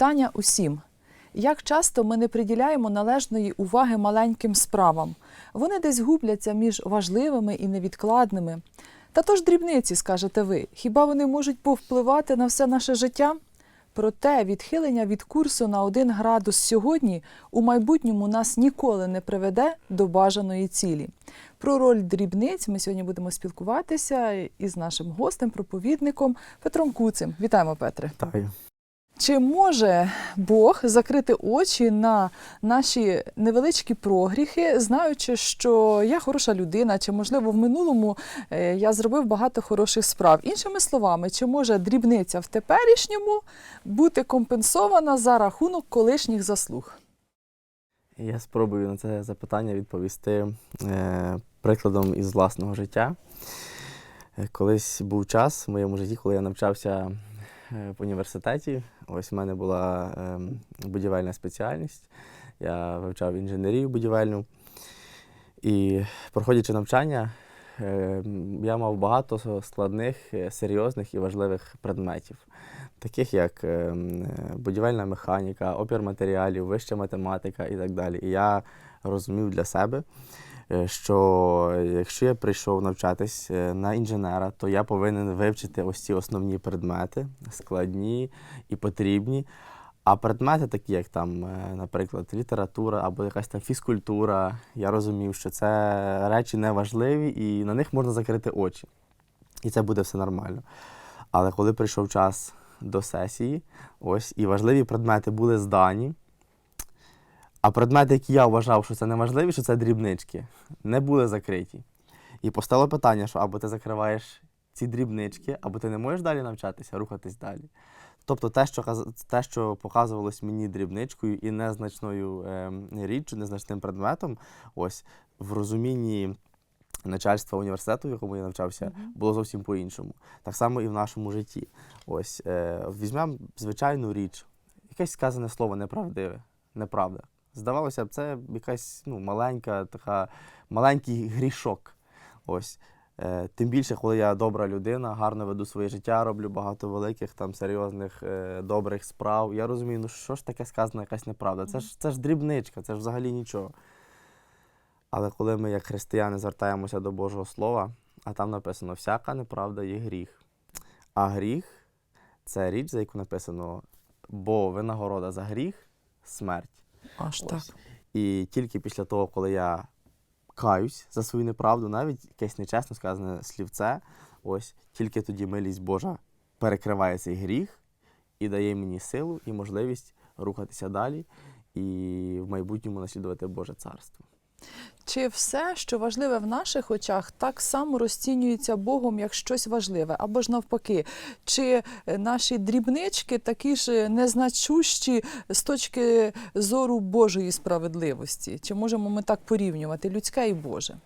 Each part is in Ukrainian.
Вітання усім! Як часто ми не приділяємо належної уваги маленьким справам? Вони десь губляться між важливими і невідкладними. Та то ж дрібниці, скажете ви, хіба вони можуть повпливати на все наше життя? Проте відхилення від курсу на один градус сьогодні у майбутньому нас ніколи не приведе до бажаної цілі. Про роль дрібниць ми сьогодні будемо спілкуватися із нашим гостем, проповідником Петром Куцем. Вітаємо, Петре. Вітаю. Чи може Бог закрити очі на наші невеличкі прогріхи, знаючи, що я хороша людина, чи можливо в минулому е, я зробив багато хороших справ? Іншими словами, чи може дрібниця в теперішньому бути компенсована за рахунок колишніх заслуг? Я спробую на це запитання відповісти е, прикладом із власного життя. Е, Колись був час в моєму житті, коли я навчався в університеті. Ось в мене була е, будівельна спеціальність. Я вивчав інженерію будівельну. І проходячи навчання, е, я мав багато складних, е, серйозних і важливих предметів, таких як е, м, е, будівельна механіка, опір матеріалів, вища математика і так далі. І я розумів для себе, що якщо я прийшов навчатись е, на інженера, то я повинен вивчити ось ці основні предмети, складні і потрібні. А предмети, такі як там, е, наприклад, література або якась там фізкультура, я розумів, що це речі неважливі і на них можна закрити очі. І це буде все нормально. Але коли прийшов час до сесії, ось і важливі предмети були здані. А предмети, які я вважав, що це неважливі, що це дрібнички, не були закриті. І постало питання, що або ти закриваєш ці дрібнички, або ти не можеш далі навчатися, рухатись далі. Тобто те, що, те, що показувалось мені дрібничкою і незначною ем, річчю, незначним предметом, ось в розумінні начальства університету, в якому я навчався, було зовсім по-іншому. Так само і в нашому житті. Ось е, візьмемо звичайну річ, якесь сказане слово неправдиве, неправда. Здавалося б, це якась ну, маленька, така, маленький грішок. Ось. Е, Тим більше, коли я добра людина, гарно веду своє життя, роблю багато великих, там, серйозних, е, добрих справ. Я розумію, ну що ж таке сказано, якась неправда. Це ж, це ж дрібничка, це ж взагалі нічого. Але коли ми, як християни, звертаємося до Божого Слова, а там написано: всяка неправда є гріх. А гріх це річ, за яку написано, бо винагорода за гріх смерть. Аж Ось. І тільки після того, коли я каюсь за свою неправду, навіть якесь нечесно сказане слівце, ось тільки тоді милість Божа перекриває цей гріх і дає мені силу і можливість рухатися далі і в майбутньому наслідувати Боже царство. Чи все, що важливе в наших очах, так само розцінюється Богом як щось важливе, або ж навпаки, чи е, наші дрібнички такі ж незначущі з точки зору Божої справедливості? Чи можемо ми так порівнювати людське і Боже?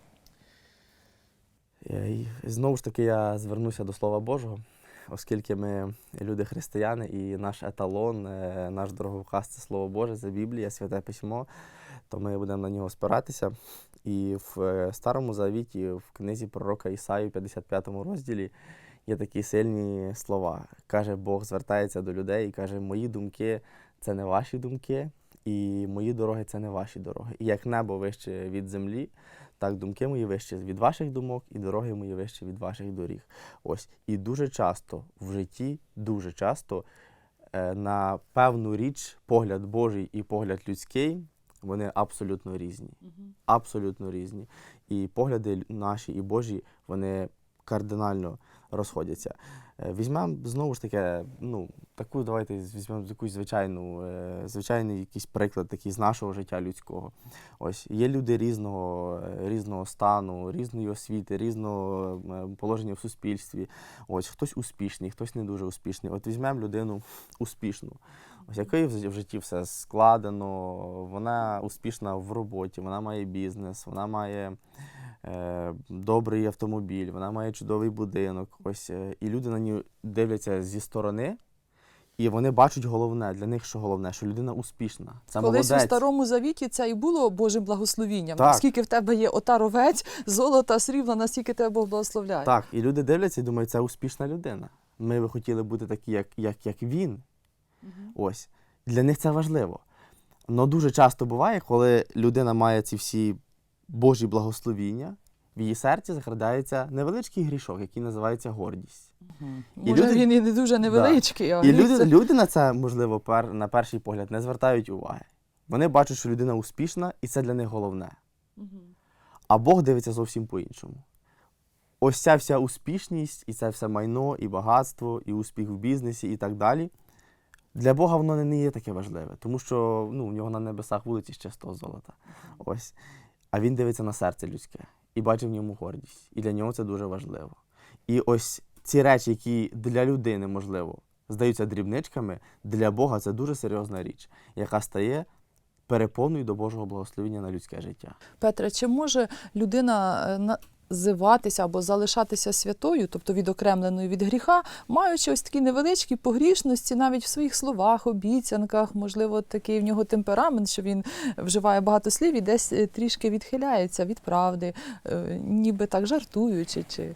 Е, І знову ж таки я звернуся до Слова Божого, оскільки ми люди християни, і наш еталон, е, наш дороговказ це Слово Боже, це Біблія, Святе Письмо, то ми будемо на нього спиратися. І в е, Старому Завіті, в книзі пророка Ісаї, в 55 розділі, є такі сильні слова. Каже, Бог звертається до людей і каже: Мої думки це не ваші думки, і мої дороги це не ваші дороги. І як небо вище від землі, так думки мої вищі від ваших думок, і дороги мої вищі від ваших доріг. Ось. І дуже часто в житті, дуже часто е, на певну річ погляд Божий і погляд людський, вони абсолютно різні. Абсолютно різні. І погляди наші і Божі, вони кардинально розходяться. Е, Візьмемо знову ж таки, ну, таку, давайте візьмемо якусь звичайну, е, звичайний якийсь приклад такий з нашого життя людського. Ось є люди різного, е, різного стану, різної освіти, різного положення в суспільстві. Ось хтось успішний, хтось не дуже успішний. От візьмемо людину успішну. Ось якої в житті все складено, вона успішна в роботі, вона має бізнес, вона має е, добрий автомобіль, вона має чудовий будинок. Ось, е, і люди на нього дивляться зі сторони, і вони бачать головне. Для них що головне, що людина успішна. Це Колись молодець. у старому завіті це і було Божим благословінням. Так. Скільки в тебе є отаровець, золота, срібла, настільки тебе Бог благословляє. Так, і люди дивляться і думають, це успішна людина. Ми би хотіли бути такі, як, як, як він. Ось. для них це важливо. Але дуже часто буває, коли людина має ці всі Божі благословіння, в її серці закрадається невеличкий грішок, який називається гордість. І Може, люди- він і не дуже невеличкий, а І люди, люди на це, можливо, пер, на перший погляд не звертають уваги. Вони бачать, що людина успішна, і це для них головне. А Бог дивиться зовсім по-іншому. Ось ця вся успішність, і це все майно, і багатство, і успіх в бізнесі, і так далі. Для Бога воно не є таке важливе, тому що ну, у нього на небесах вулиці з чистого золота. Ось. А він дивиться на серце людське і бачить в ньому гордість. І для нього це дуже важливо. І ось ці речі, які для людини, можливо, здаються дрібничками, для Бога це дуже серйозна річ, яка стає перепоною до Божого благословення на людське життя. Петре, чи може людина називатися або залишатися святою, тобто відокремленою від гріха, маючи ось такі невеличкі погрішності навіть в своїх словах, обіцянках, можливо, такий в нього темперамент, що він вживає багато слів і десь е, трішки відхиляється від правди, е, ніби так жартуючи. Чи...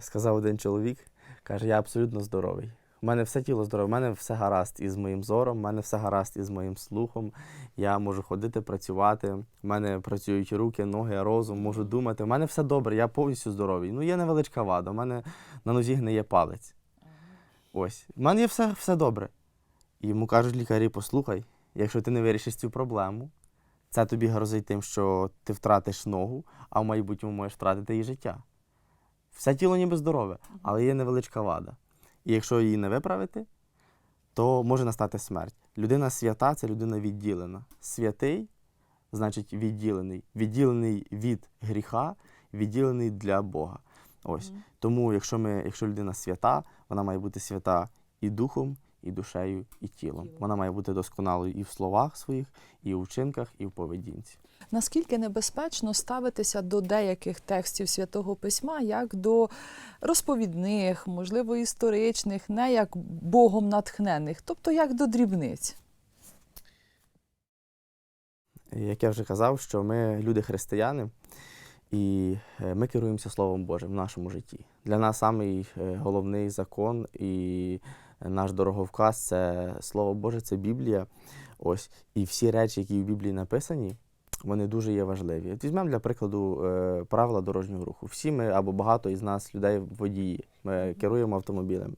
Сказав один чоловік, каже, я абсолютно здоровий. У мене все тіло здорове, у мене все гаразд із моїм зором, у мене все гаразд із моїм слухом. Я можу ходити, працювати, у мене працюють руки, ноги, розум, можу думати. У мене все добре, я повністю здоровий. Ну, є невеличка вада, у мене на нозі гниє палець. Ось. У мене є все, все добре. І йому кажуть лікарі, послухай, якщо ти не вирішиш цю проблему, це тобі грозить тим, що ти втратиш ногу, а в майбутньому можеш втратити і життя. Все тіло ніби здорове, але є невеличка вада. І якщо її не виправити, то може настати смерть. Людина свята це людина відділена. Святий значить відділений. Відділений від гріха, відділений для Бога. Ось. Тому, якщо, ми, якщо людина свята, вона має бути свята і духом, і душею, і тілом. Вона має бути досконалою і в словах своїх, і в вчинках, і в поведінці. Наскільки небезпечно ставитися до деяких текстів святого письма як до розповідних, можливо, історичних, не як Богом натхнених, тобто як до дрібниць? Як я вже казав, що ми люди християни, і е, ми керуємося Словом Божим в нашому житті. Для нас самий е, головний закон і наш дороговказ це Слово Боже, це Біблія. Ось. І всі речі, які в Біблії написані, вони дуже є важливі. От візьмемо для прикладу е, правила дорожнього руху. Всі ми або багато із нас людей водії, ми керуємо автомобілями.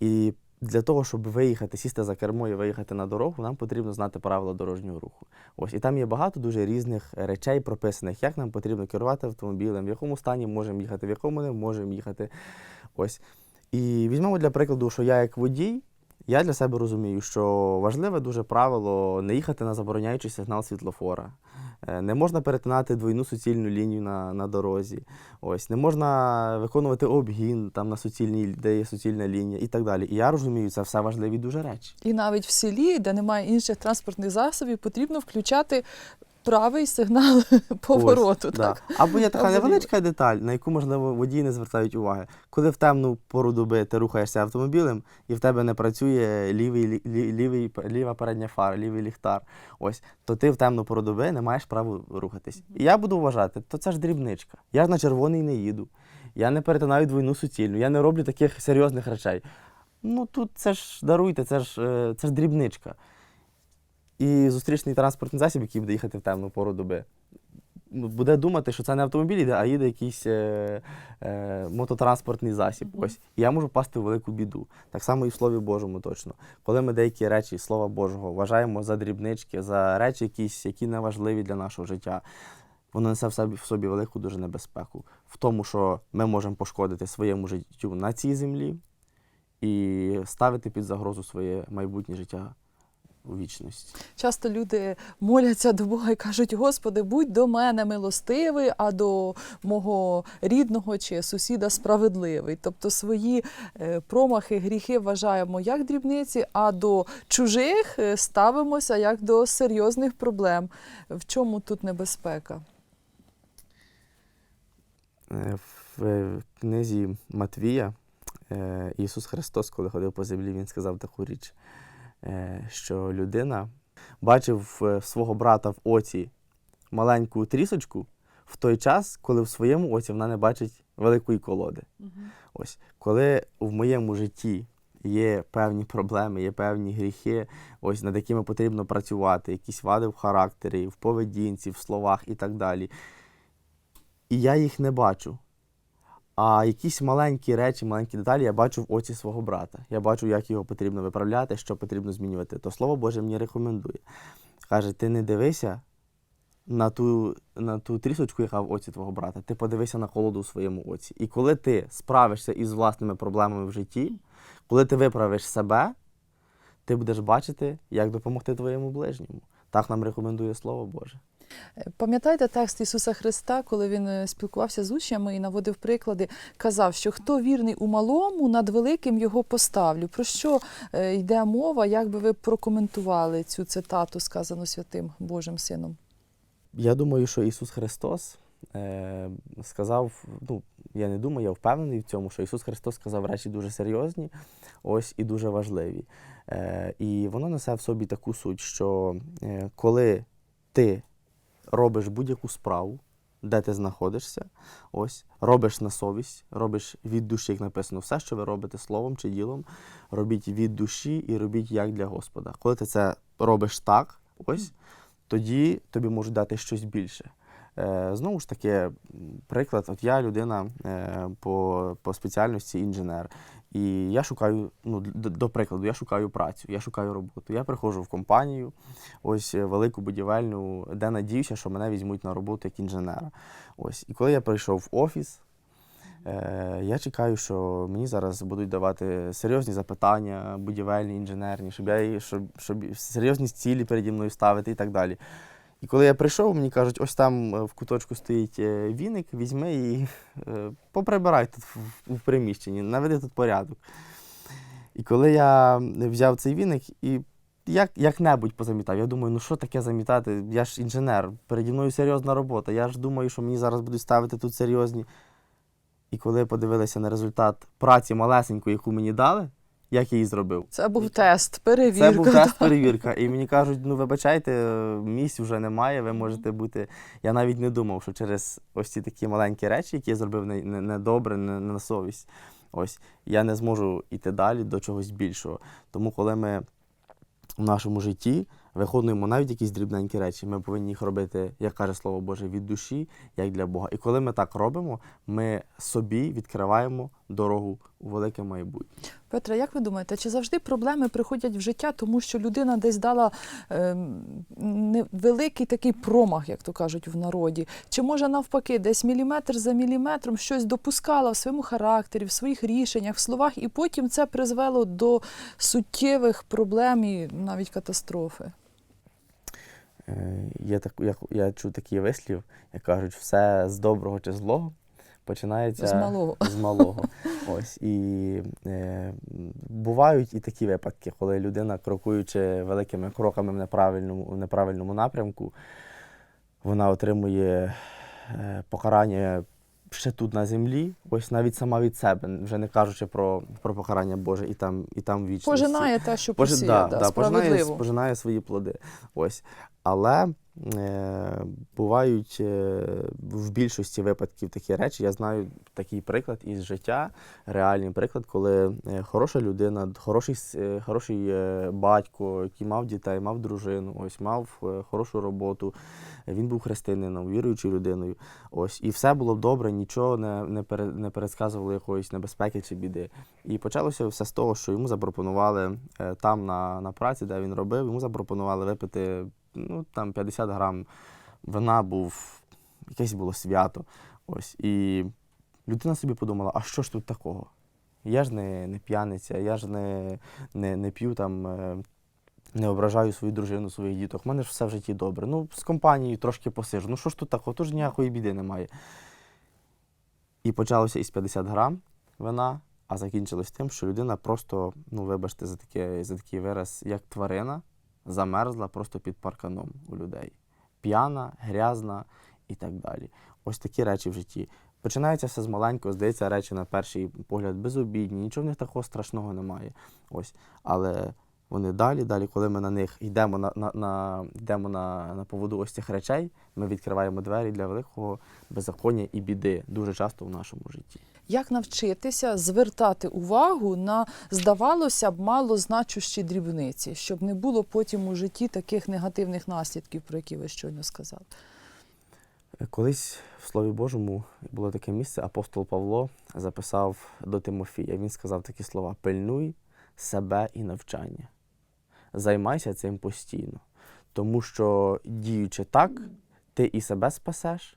І для того, щоб виїхати, сісти за кермо і виїхати на дорогу, нам потрібно знати правила дорожнього руху. Ось і там є багато дуже різних речей прописаних, як нам потрібно керувати автомобілем, в якому стані можемо їхати, в якому не можемо їхати. Ось. І візьмемо для прикладу, що я як водій, я для себе розумію, що важливе дуже правило не їхати на забороняючий сигнал світлофора. Е, Не можна перетинати двойну суцільну лінію на, на дорозі. Ось, не можна виконувати обгін там на суцільній, де є суцільна лінія і так далі. І я розумію, це все важливі дуже речі. І навіть в селі, де немає інших транспортних засобів, потрібно включати правий сигнал повороту. Ось, так? да. Або є така Або невеличка деталь, на яку, можливо, водії не звертають уваги. Коли в темну пору доби ти рухаєшся автомобілем, і в тебе не працює лівий, лі- лі- лівий, ліва передня фара, лівий ліхтар, ось, то ти в темну пору доби не маєш права рухатись. І я буду вважати, то це ж дрібничка. Я ж на червоний не їду, я не перетинаю двойну суцільну, я не роблю таких серйозних речей. Ну тут це ж даруйте, це ж, е, це ж дрібничка. І зустрічний транспортний засіб, який буде їхати в темну пору доби, ну, буде думати, що це не автомобіль йде, а їде якийсь е, е, мототранспортний засіб. Ось. І я можу впасти в велику біду. Так само і в Слові Божому точно. Коли ми деякі речі Слова Божого вважаємо за дрібнички, за речі якісь, які не важливі для нашого життя, воно несе в собі, в собі велику дуже небезпеку. В тому, що ми можемо пошкодити своєму життю на цій землі і ставити під загрозу своє майбутнє життя у вічності. Часто люди моляться до Бога і кажуть: Господи, будь до мене милостивий, а до мого рідного чи сусіда справедливий. Тобто свої е, промахи, гріхи вважаємо як дрібниці, а до чужих е, ставимося як до серйозних проблем. В чому тут небезпека? Е, В книзі Матвія Ісус Христос, коли ходив по землі, Він сказав таку річ, що людина бачив е, свого брата в оці маленьку трісочку в той час, коли в своєму оці вона не бачить великої колоди. Ось, коли в моєму житті є певні проблеми, є певні гріхи, ось над якими потрібно працювати, якісь вади в характері, в поведінці, в словах і так далі. І я їх не бачу. А якісь маленькі речі, маленькі деталі я бачу в оці свого брата. Я бачу, як його потрібно виправляти, що потрібно змінювати. То слово Боже мені рекомендує. Каже, ти не дивися на ту, на ту трісочку, яка в оці твого брата, ти подивися на холоду у своєму оці. І коли ти справишся із власними проблемами в житті, коли ти виправиш себе, ти будеш бачити, як допомогти твоєму ближньому. Так нам рекомендує Слово Боже. Пам'ятаєте текст Ісуса Христа, коли він е, спілкувався з учнями і наводив приклади, казав, що хто вірний у малому, над великим його поставлю. Про що е, йде мова? Як би ви прокоментували цю цитату, сказану святим Божим Сином? Я думаю, що Ісус Христос е, сказав, ну, я не думаю, я впевнений в цьому, що Ісус Христос сказав речі дуже серйозні, ось і дуже важливі. Е, і воно несе в собі таку суть, що е, коли ти робиш будь-яку справу, де ти знаходишся, ось, робиш на совість, робиш від душі, як написано, все, що ви робите словом чи ділом, робіть від душі і робіть як для Господа. Коли ти це робиш так, ось, тоді тобі можуть дати щось більше. Е, знову ж таки, приклад, от я людина е, по, по спеціальності інженер. І я шукаю, ну, до, прикладу, я шукаю працю, я шукаю роботу. Я приходжу в компанію, ось е, велику будівельну, де надіюся, що мене візьмуть на роботу як інженера. Ось. І коли я прийшов в офіс, е, я чекаю, що мені зараз будуть давати серйозні запитання, будівельні, інженерні, щоб я щоб, щоб серйозні цілі переді мною ставити і так далі. І коли я прийшов, мені кажуть, ось там е, в куточку стоїть е, віник, візьми і е, поприбирай тут в, приміщенні, наведи тут порядок. І коли я взяв цей віник і як, як-небудь позамітав, я думаю, ну що таке замітати? Я ж інженер, переді мною серйозна робота. Я ж думаю, що мені зараз будуть ставити тут серйозні. І коли подивилися на результат праці малесенької, яку мені дали, як я її зробив. Це був тест, перевірка. Це був тест перевірка. І мені кажуть, ну вибачайте, місць вже немає, ви можете бути. Я навіть не думав, що через ось ці такі маленькі речі, які я зробив не, не, не, не на совість. Ось я не зможу йти далі до чогось більшого. Тому, коли ми в нашому житті виконуємо навіть якісь дрібненькі речі, ми повинні їх робити, як каже Слово Боже, від душі, як для Бога. І коли ми так робимо, ми собі відкриваємо дорогу у велике майбутнє. Петра, як ви думаєте, чи завжди проблеми приходять в життя, тому що людина десь дала ем, невеликий такий промах, як то кажуть в народі? Чи може навпаки, десь міліметр за міліметром щось допускала в своєму характері, в своїх рішеннях, в словах, і потім це призвело до суттєвих проблем і навіть катастрофи? Е, Є так, я, я чув такий вислів, як кажуть, все з доброго чи злого починається З малого. з малого. Ось. І е, бувають і такі випадки, коли людина, крокуючи великими кроками в неправильному, в неправильному напрямку, вона отримує е, покарання ще тут на землі, ось навіть сама від себе, вже не кажучи про, про покарання Боже і там, і там в вічності. Пожинає те, що Пожи- посіяв, да, да, да, пожинає, пожинає свої плоди. Ось. Але е, бувають е, в більшості випадків такі речі. Я знаю такий приклад із життя, реальний приклад, коли е, хороша людина, хороший, е, хороший е, батько, який мав дітей, мав дружину, ось мав хорошу роботу. Він був християнином, віруючою людиною. Ось, і все було добре, нічого не, не, пере, не пересказувало якоїсь небезпеки чи біди. І почалося все з того, що йому запропонували там на, на праці, де він робив, йому запропонували випити ну, там 50 грам вина, був якесь було свято. Ось. І людина собі подумала, а що ж тут такого? Я ж не, не п'яниця, я ж не, не, не п'ю там. е, Не ображаю свою дружину, своїх діток. У мене ж все в житті добре. Ну, з компанією трошки посижу. Ну що ж тут такого? Тут ніякої біди немає. І почалося із 50 грам вина, а закінчилось тим, що людина просто, ну вибачте за, таке, за такий вираз, як тварина, замерзла просто під парканом у людей. П'яна, грязна і так далі. Ось такі речі в житті. Починається все з маленького, здається, речі на перший погляд безобідні, нічого в них такого страшного немає. Ось. Але Вони далі, далі, коли ми на них йдемо на, на, на, йдемо на, на поводу ось цих речей, ми відкриваємо двері для великого беззаконня і біди дуже часто в нашому житті. Як навчитися звертати увагу на, здавалося б, малозначущі дрібниці, щоб не було потім у житті таких негативних наслідків, про які ви щойно сказали? Колись в Слові Божому було таке місце, апостол Павло записав до Тимофія. Він сказав такі слова: пильнуй себе і навчання. Займайся цим постійно. Тому що, діючи так, ти і себе спасеш,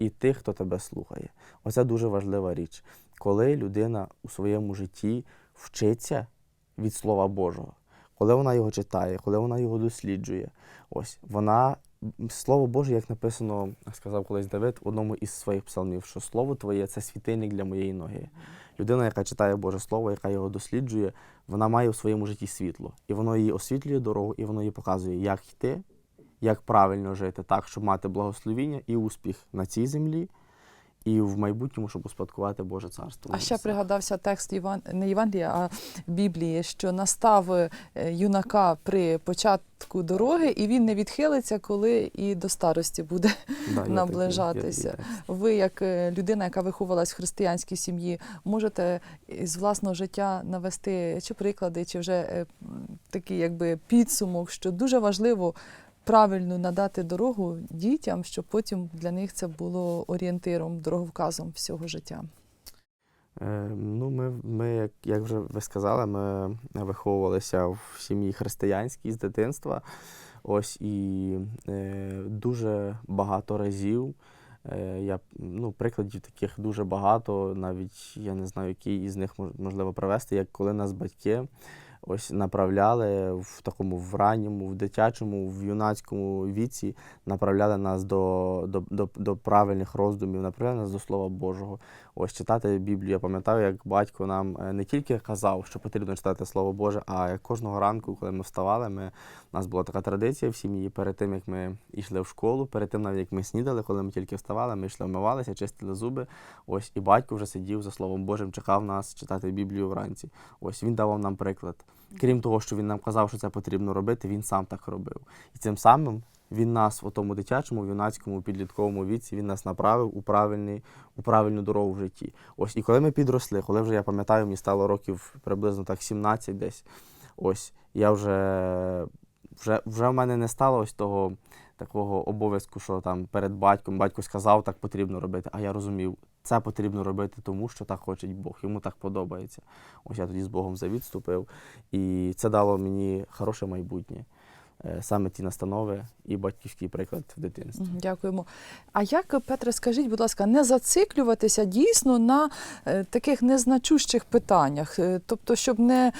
і тих, хто тебе слухає. Оце дуже важлива річ. Коли людина у своєму житті вчиться від Слова Божого, коли вона його читає, коли вона його досліджує, ось вона Слово Боже, як написано, сказав колись Давид в одному із своїх псалмів, що Слово Твоє це світильник для моєї ноги. Людина, яка читає Боже Слово, яка його досліджує, вона має у своєму житті світло. І воно їй освітлює дорогу, і воно їй показує, як йти, як правильно жити, так, щоб мати благословіння і успіх на цій землі, і в майбутньому, щоб успадкувати Боже царство. А ще пригадався текст Іван... не Євангелія, а Біблії, що настав е, юнака при початку дороги, і він не відхилиться, коли і до старості буде. Да, такий- наближатися. такий. Ви, як е, людина, яка виховувалась в християнській сім'ї, можете із власного життя навести чи приклади, чи вже е, такий якби підсумок, що дуже важливо правильно надати дорогу дітям, щоб потім для них це було орієнтиром, дороговказом всього життя. Е, Ну, ми, ми як, як вже ви сказали, ми виховувалися в сім'ї християнській з дитинства. Ось і е, дуже багато разів. Е, я, ну, прикладів таких дуже багато, навіть я не знаю, який із них можливо привести, як коли нас батьки ось направляли в такому в ранньому, в дитячому, в юнацькому віці, направляли нас до, до, до, до правильних роздумів, направляли нас до Слова Божого. Ось читати Біблію. Я пам'ятаю, як батько нам е, не тільки казав, що потрібно читати Слово Боже, а кожного ранку, коли ми вставали, ми, у нас була така традиція в сім'ї. Перед тим як ми йшли в школу, перед тим навіть як ми снідали, коли ми тільки вставали, ми йшли вмивалися, чистили зуби. Ось і батько вже сидів за Словом Божим, чекав нас читати Біблію вранці. Ось він давав нам приклад. Крім того, що він нам казав, що це потрібно робити, він сам так робив. І цим самим він нас у тому дитячому, юнацькому, підлітковому віці він нас направив у правильний, у правильну дорогу в житті. Ось і коли ми підросли, коли вже я пам'ятаю, мені стало років приблизно так 17 десь. Ось я вже, вже, вже в мене не стало ось того такого обов'язку, що там перед батьком батько сказав, так потрібно робити. А я розумів, це потрібно робити тому, що так хоче Бог, йому так подобається. Ось я тоді з Богом завіт вступив, і це дало мені хороше майбутнє. Е, Саме ті настанови і батьківський приклад в дитинстві. Дякуємо. А як, Петре, скажіть, будь ласка, не зациклюватися дійсно на е, таких незначущих питаннях, Е, тобто, щоб не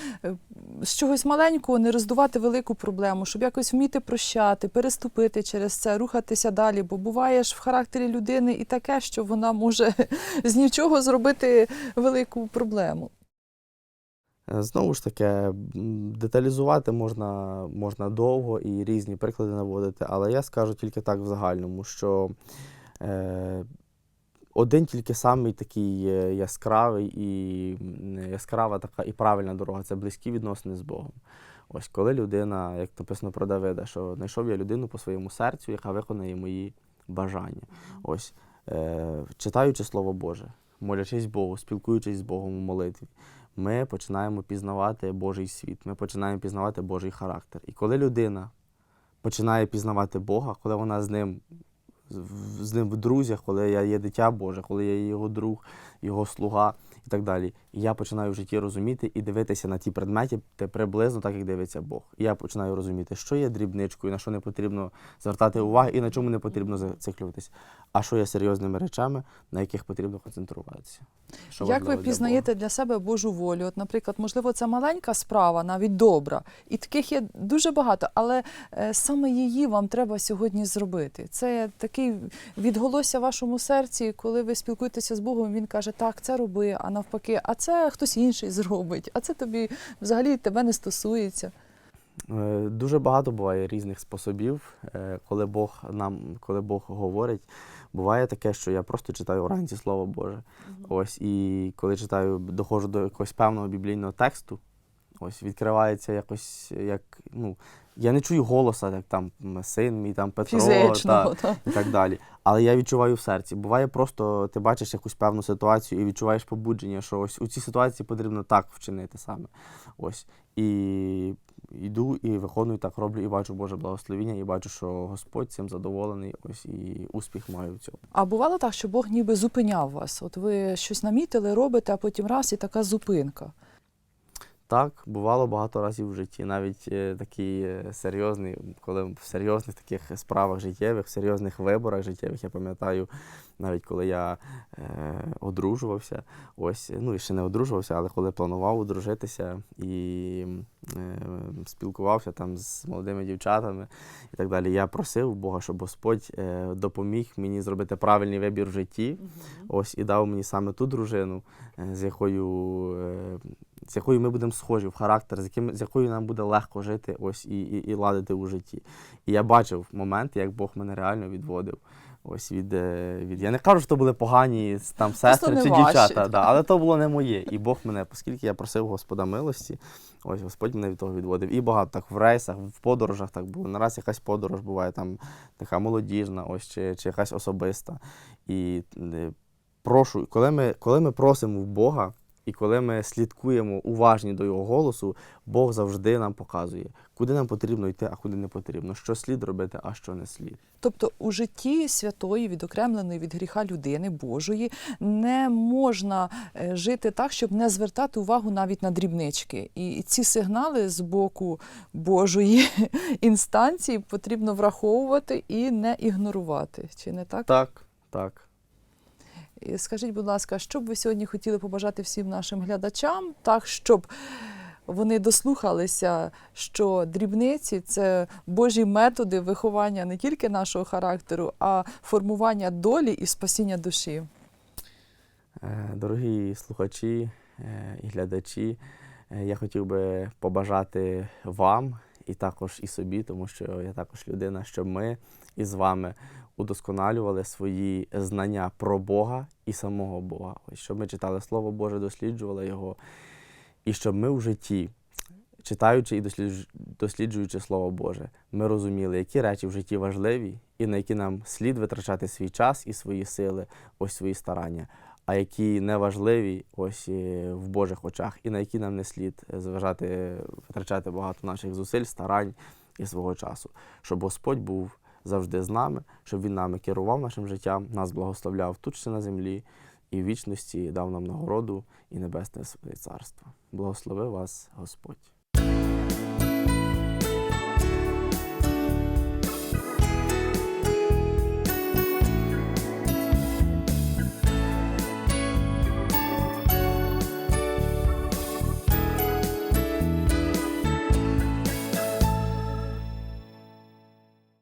з чогось маленького не роздувати велику проблему, щоб якось вміти прощати, переступити через це, рухатися далі. Бо буває ж в характері людини і таке, що вона може з нічого зробити велику проблему. Е, Знову ж таки, деталізувати можна, можна довго і різні приклади наводити, але я скажу тільки так в загальному, що е, один тільки самий такий е, яскравий і яскрава така і правильна дорога це близькі відносини з Богом. Ось коли людина, як написано про Давида, що знайшов я людину по своєму серцю, яка виконує мої бажання. Ось е, читаючи Слово Боже, молячись Богу, спілкуючись з Богом у молитві, ми починаємо пізнавати Божий світ, ми починаємо пізнавати Божий характер. І коли людина починає пізнавати Бога, коли вона з ним, з- ним в друзях, коли я є дитя Боже, коли я є його друг, його слуга і так далі. І я починаю в житті розуміти і дивитися на ті предмети те приблизно так, як дивиться Бог. І я починаю розуміти, що є дрібничкою, на що не потрібно звертати увагу і на чому не потрібно зациклюватися, а що є серйозними речами, на яких потрібно концентруватися. Що Як ви для пізнаєте для себе Божу волю? От, наприклад, можливо, це маленька справа, навіть добра, і таких є дуже багато, але е, саме її вам треба сьогодні зробити. Це такий відголосся в вашому серці, коли ви спілкуєтеся з Богом. Він каже, так, це роби, а навпаки, а це хтось інший зробить, а це тобі взагалі тебе не стосується. Е, Дуже багато буває різних способів, е, коли Бог нам, коли Бог говорить. Буває таке, що я просто читаю вранці Слово Боже. Ось і коли читаю, доходжу до якогось певного біблійного тексту. Ось відкривається якось як. ну, Я не чую голоса, як там син мій, там Петро Фізичного. та, Та. і так далі. Але я відчуваю в серці. Буває просто, ти бачиш якусь певну ситуацію і відчуваєш побудження, що ось у цій ситуації потрібно так вчинити саме. Ось. І йду і виконую так, роблю, і бачу Боже благословіння, і бачу, що Господь цим задоволений, ось і успіх маю в цьому. А бувало так, що Бог ніби зупиняв вас. От ви щось намітили, робите, а потім раз і така зупинка. Так, бувало багато разів в житті, навіть е, такий е, серйозний, коли в серйозних таких справах життєвих, в серйозних виборах життєвих, я пам'ятаю, навіть коли я е, одружувався, ось, ну і ще не одружувався, але коли планував одружитися і е, спілкувався там з молодими дівчатами і так далі, я просив Бога, щоб Господь е, допоміг мені зробити правильний вибір в житті. Ось і дав мені саме ту дружину, е, з якою, е, з якою ми будемо схожі в характер, з, яким, з якою нам буде легко жити ось і, і, і ладити у житті. І я бачив моменти, як Бог мене реально відводив. Ось від, е, від. Я не кажу, що то були погані там сестри чи ваші, дівчата, да, але то було не моє. І Бог мене, оскільки я просив Господа милості, ось Господь мене від того відводив. І багато так в рейсах, в подорожах так було. Нараз якась подорож буває там така молодіжна, ось чи, чи якась особиста. І е, прошу, коли ми, коли ми просимо в Бога, і коли ми слідкуємо уважні до Його голосу, Бог завжди нам показує, куди нам потрібно йти, а куди не потрібно, що слід робити, а що не слід. Тобто у житті святої, відокремленої від гріха людини Божої, не можна е, жити так, щоб не звертати увагу навіть на дрібнички. І ці сигнали з боку Божої інстанції потрібно враховувати і не ігнорувати. Чи не так? Так, так. Скажіть, будь ласка, що б ви сьогодні хотіли побажати всім нашим глядачам, так щоб вони дослухалися, що дрібниці це Божі методи виховання не тільки нашого характеру, а формування долі і спасіння душі. Е, Дорогі слухачі е, і глядачі, е, я хотів би побажати вам і також і собі, тому що я також людина, щоб ми із вами удосконалювали свої знання про Бога і самого Бога. Ось щоб ми читали Слово Боже, досліджували його, і щоб ми в житті, читаючи і досліджуючи Слово Боже, ми розуміли, які речі в житті важливі і на які нам слід витрачати свій час і свої сили, ось свої старання а які неважливі ось е, в Божих очах, і на які нам не слід е, зважати, витрачати багато наших зусиль, старань і свого часу. Щоб Господь був завжди з нами, щоб Він нами керував нашим життям, нас благословляв тут ще на землі, і в вічності дав нам нагороду і небесне своє царство. Благослови вас Господь.